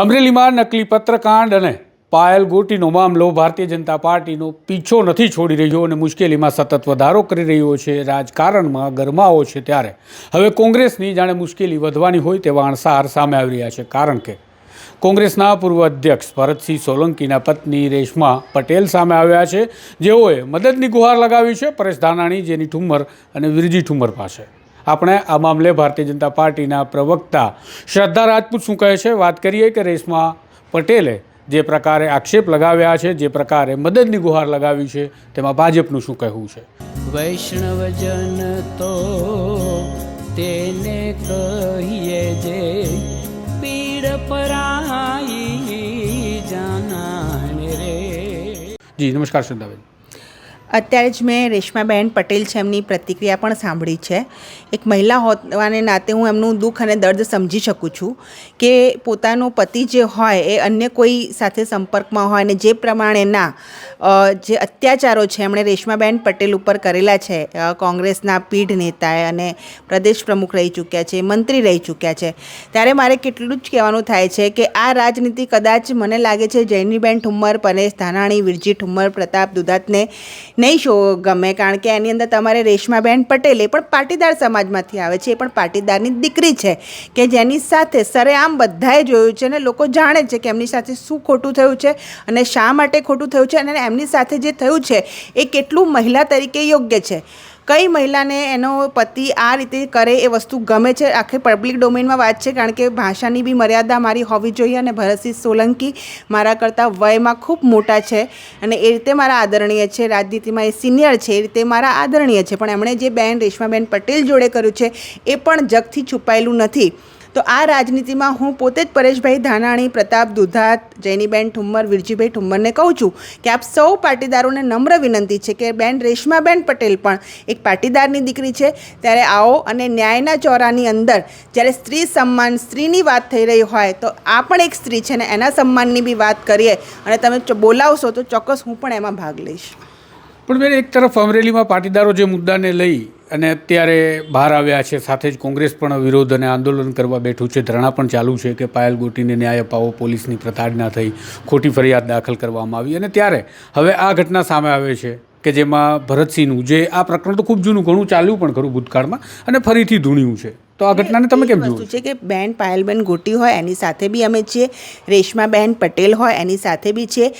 અમરેલીમાં નકલી પત્રકાંડ અને પાયલ ગોટીનો મામલો ભારતીય જનતા પાર્ટીનો પીછો નથી છોડી રહ્યો અને મુશ્કેલીમાં સતત વધારો કરી રહ્યો છે. રાજકારણમાં ગરમાવો છે ત્યારે. હવે કોંગ્રેસની જાણે મુશ્કેલી વધવાની હોય તેવા અણસાર સામે આવી રહ્યા છે. કારણ કે કોંગ્રેસના પૂર્વ અધ્યક્ષ ભરતસિંહ સોલંકીના પત્ની રેશમા પટેલ સામે આવ્યા છે. જેઓએ મદદની ગુહાર લગાવી છે. પરેશ ધાનાણી જેની ઠુમ્મર અને વિરજી ઠુમ્મર પાસે. આપણે આ મામલે ભારતીય જનતા પાર્ટીના પ્રવક્તા શ્રદ્ધા રાજપૂત શું કહે છે? વાત કરીએ કે રેશમા પટેલે જે પ્રકારે આક્ષેપ લગાવ્યા છે જે પ્રકારે મદદની ગુહાર લગાવી છે તેમાં ભાજપનું શું કહેવું છે? વૈષ્ણવજન તો તેને કહીએ જે પીડ પરાઈ જાનાને રે. જી નમસ્કાર શ્રદ્ધાબેન. અત્યારે જ મેં રેશમાબેન પટેલ છે એમની પ્રતિક્રિયા પણ સાંભળી છે. એક મહિલા હોવાને નાતે હું એમનું દુઃખ અને દર્દ સમજી શકું છું કે પોતાનો પતિ જે હોય એ અન્ય કોઈ સાથે સંપર્કમાં હોય અને જે પ્રમાણેના જે અત્યાચારો છે એમણે રેશમાબેન પટેલ ઉપર કરેલા છે કોંગ્રેસના પીઢ નેતાએ અને પ્રદેશ પ્રમુખ રહી ચૂક્યા છે, મંત્રી રહી ચૂક્યા છે. ત્યારે મારે કેટલું જ કહેવાનું થાય છે કે આ રાજનીતિ કદાચ મને લાગે છે જૈનીબેન ઠુમ્મર, પરેશ ધાનાણી, વિરજી ઠુમ્મર, પ્રતાપ દુધાતને નહીં શો ગમે, કારણ કે એની અંદર તમારે રેશમાબેન પટેલ, એ પણ પાટીદાર સમાજમાંથી આવે છે, એ પણ પાટીદારની દીકરી છે, કે જેની સાથે સરેઆમ બધાએ જોયું છે અને લોકો જાણે છે કે એમની સાથે શું ખોટું થયું છે અને શા માટે ખોટું થયું છે અને એમની સાથે જે થયું છે, એ કેટલું મહિલા તરીકે યોગ્ય છે. કઈ મહિલાને એનો પતિ આ રીતે કરે એ વસ્તુ ગમે છે? આખે પબ્લિક ડોમેનમાં વાત છે, કારણ કે ભાષાની બી મર્યાદા મારી હોવી જોઈએ અને ભરતસિંહ સોલંકી મારા કરતાં વયમાં ખૂબ મોટા છે અને એ રીતે મારા આદરણીય છે. રાજનીતિમાં એ સિનિયર છે, એ રીતે મારા આદરણીય છે. પણ એમણે જે બેન રેશમાબેન પટેલ જોડે કર્યું છે, એ પણ જગથી છુપાયેલું નથી. તો આ રાજનીતિમાં હું પોતે જ પરેશભાઈ ધાનાણી, પ્રતાપ દુધાત, જૈનીબેન ઠુમ્મર, વિરજીભાઈ ઠુમ્મરને કહું છું કે આપ સૌ પાટીદારોને નમ્ર વિનંતી છે કે બેન રેશમાબેન પટેલ પણ એક પાટીદારની દીકરી છે. ત્યારે આવો અને ન્યાયના ચોરાની અંદર જ્યારે સ્ત્રી સન્માન સ્ત્રીની વાત થઈ રહી હોય તો આ પણ એક સ્ત્રી છે ને એના સન્માનની બી વાત કરીએ અને તમે બોલાવશો તો ચોક્કસ હું પણ એમાં ભાગ લઈશ. પણ બેન એક તરફ અમરેલીમાં પાટીદારો જે મુદ્દાને લઈ અને અત્યારે બહાર આવ્યા છે, સાથે જ કોંગ્રેસ પણ વિરોધ અને આંદોલન કરવા બેઠું છે. ધરણા પણ ચાલુ છે કે પાયલ ગોટીને ન્યાય અપાવો, પોલીસની પ્રતાડના થઈ ખોટી ફરિયાદ દાખલ કરવામાં આવી. અને ત્યારે હવે આ ઘટના સામે આવે છે કે જેમાં ભરતસિંહનું જે આ પ્રકરણ તો ખૂબ જૂનું, ઘણું ચાલ્યું પણ ખરું ભૂતકાળમાં અને ફરીથી ધૂણ્યું છે. તો આ ઘટનાને તમે કેમ જુઓ? છે કે બેન પાયલબેન ગોટી હોય એની સાથે બી અમે છીએ. રેશમાબેન પટેલ હોય એની સાથે બી છે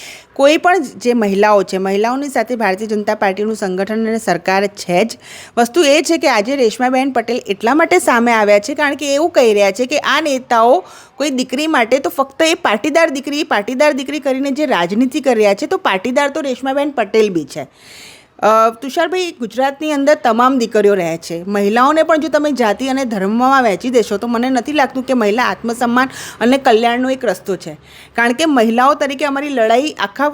કોઈ પણ જે મહિલાઓ છે મહિલાઓની સાથે ભારતીય જનતા પાર્ટીનું સંગઠન અને સરકાર છે જ. વસ્તુ એ છે કે આજે રેશમાબેન પટેલ એટલા માટે સામે આવ્યા છે કારણ કે એવું કહી રહ્યા છે કે આ નેતાઓ કોઈ દીકરી માટે તો ફક્ત એ પાટીદાર દીકરી પાટીદાર દીકરી કરીને જે રાજનીતિ કરી રહ્યા છે તો પાટીદાર તો રેશમાબેન પટેલ બી છે. તુષારભાઈ, ગુજરાતની અંદર તમામ દીકરીઓ રહે છે. મહિલાઓને પણ જો તમે જાતિ અને ધર્મમાં વહેંચી દેશો, તો મને નથી લાગતું કે મહિલા આત્મસન્માન અને કલ્યાણનો એક રસ્તો છે. કારણ કે મહિલાઓ તરીકે અમારી લડાઈ આખા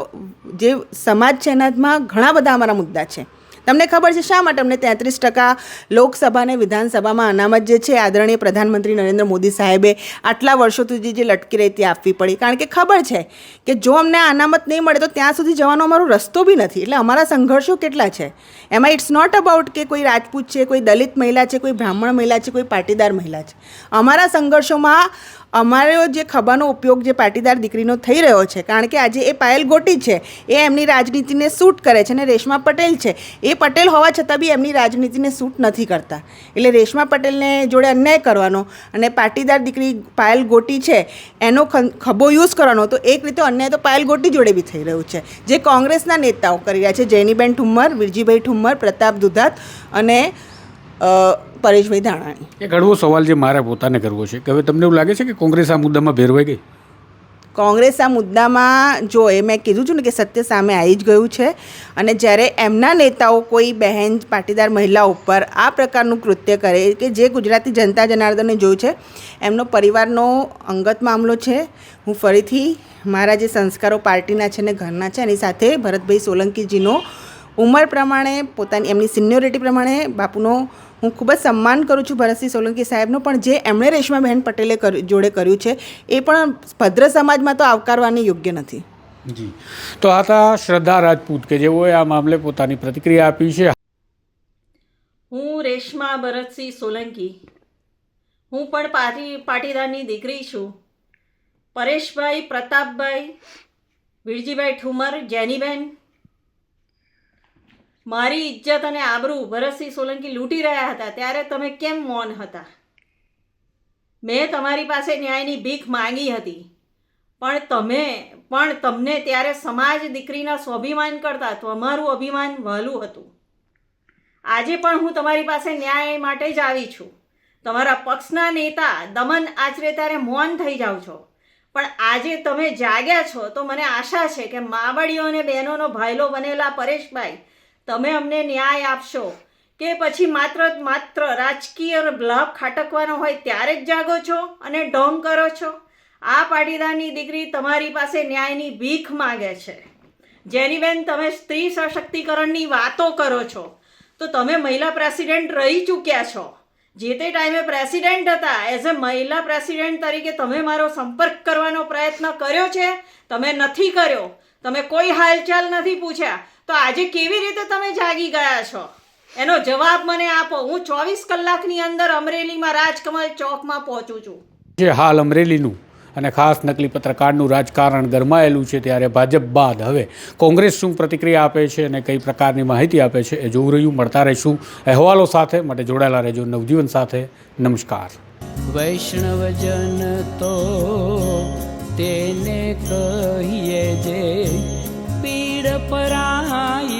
જે સમાજ છે એનામાં ઘણા બધા અમારા મુદ્દા છે. તમને ખબર છે શા માટે અમને તેત્રીસ ટકા લોકસભા અને વિધાનસભામાં અનામત જે છે, આદરણીય પ્રધાનમંત્રી નરેન્દ્ર મોદી સાહેબે આટલા વર્ષો સુધી જે લટકી રહી તે આપવી પડી. કારણ કે ખબર છે કે જો અમને અનામત નહીં મળે તો ત્યાં સુધી જવાનો અમારો રસ્તો બી નથી. એટલે અમારા સંઘર્ષો કેટલા છે? એમાં ઇટ્સ નોટ અબાઉટ કે કોઈ રાજપૂત છે, કોઈ દલિત મહિલા છે, કોઈ બ્રાહ્મણ મહિલા છે, કોઈ પાટીદાર મહિલા છે. અમારા સંઘર્ષોમાં અમારો જે ખભાનો ઉપયોગ જે પાટીદાર દીકરીનો થઈ રહ્યો છે, કારણ કે આજે એ પાયલ ગોટી છે, એ એમની રાજનીતિને સૂટ કરે છે અને રેશમા પટેલ છે, એ પટેલ હોવા છતાં બી એમની રાજનીતિને સૂટ નથી કરતા. એટલે રેશમા પટેલને જોડે અન્યાય કરવાનો અને પાટીદાર દીકરી પાયલ ગોટી છે, એનો ખભો યુઝ કરવાનો, તો એક રીતે અન્યાય તો પાયલ ગોટી જોડે બી થઈ રહ્યું છે. જે કોંગ્રેસના નેતાઓ કરી રહ્યા છે, જૈનીબેન ઠુમ્મર, વિરજીભાઈ ઠુમ્મર, પ્રતાપ દુધાત અને પરેશભાઈ ધાણાણી એક હળવો સવાલ જે મારા પોતાને કરવો છે કે હવે તમને એવું લાગે છે કે કોંગ્રેસ આ મુદ્દામાં ભેરવાઈ ગઈ? કોંગ્રેસ આ મુદ્દામાં જો એ મેં કીધું છું ને કે સત્ય સામે આવી જ ગયું છે અને જ્યારે એમના નેતાઓ કોઈ બહેન પાટીદાર મહિલા ઉપર આ પ્રકારનું કૃત્ય કરે કે જે ગુજરાતી જનતા જનાર્દને જોયું છે એમનો પરિવારનો અંગત મામલો છે. હું ફરીથી મારા જે સંસ્કારો પાર્ટીના છે ને ઘરના છે એની સાથે ભરતભાઈ સોલંકીજીનો ઉંમર પ્રમાણે પોતાની એમની સિનિયોરિટી પ્રમાણે બાપુનો હું ખૂબ જ સન્માન કરું છું ભરતસિંહ સોલંકી સાહેબનો પણ જે એમણે રેશમાબહેન પટેલે જોડે કર્યું છે એ પણ ભદ્ર સમાજમાં તો આવકારવાની યોગ્ય નથી. જી. તો આ તા શ્રદ્ધા રાજપૂત કે જેઓએ આ મામલે પોતાની પ્રતિક્રિયા આપી છે. હું રેશમા ભરતસિંહ સોલંકી. હું પણ પાટી પાટીદારની દીકરી છું. પરેશભાઈ પ્રતાપભાઈ વિરજીભાઈ ઠુમર જેનીબેન મારી ઇજ્જત અને આબરૂ ભરતસિંહ સોલંકી લૂંટી રહ્યા હતા, ત્યારે તમે કેમ મૌન હતા? મેં તમારી પાસે ન્યાયની ભીખ માંગી હતી, પણ તમે, પણ તમને ત્યારે સમાજ દીકરીના સ્વાભિમાન કરતાં તમારું અભિમાન વહેલું હતું. આજે પણ હું તમારી પાસે ન્યાય માટે જ આવી છું. તમારા પક્ષના નેતા દમન આચરે ત્યારે મૌન થઈ જાઓ છો. પણ આજે તમે જાગ્યા છો તો મને આશા છે કે માવડીઓ અને બહેનોનો ભાઈલો બનેલા પરેશભાઈ તમે અમને ન્યાય આપશો. કે પછી માત્ર માત્ર રાજકીય લાભ ખાટકવાનો હોય ત્યારે જ જાગો છો અને ઢોંગ કરો છો? આ પાટીદારની દીકરી તમારી પાસે ન્યાયની ભીખ માગે છે. જેની બેન તમે સ્ત્રી સશક્તિકરણની વાતો કરો છો, તો તમે મહિલા પ્રેસિડેન્ટ રહી ચૂક્યા છો. જે તે ટાઈમે પ્રેસિડેન્ટ હતા, એઝ અ મહિલા પ્રેસિડેન્ટ તરીકે તમે મારો સંપર્ક કરવાનો પ્રયત્ન કર્યો છે? તમે નથી કર્યો. તમે કોઈ હાલચાલ નથી પૂછ્યા. તો આજે કેવી રીતે તમે જાગી ગયા છો? એનો જવાબ મને આપો. હું ચોવીસ કલાકની અંદર અમરેલીમાં રાજકમલ ચોકમાં પહોંચું છું. જે હાલ અમરેલીનું અને ખાસ નકલી પત્રકારનું રાજકારણ ગરમાયેલું છે ત્યારે ભાજપ બાદ હવે કોંગ્રેસ શું પ્રતિક્રિયા આપે છે અને કઈ પ્રકારની માહિતી આપે છે એ જોવું રહ્યું. મળતા રહીશું અહેવાલો સાથે. માટે જોડાયેલા રહેજો નવજીવન સાથે. નમસ્કાર. વૈષ્ણવજન તો તેને કહીએ પરાય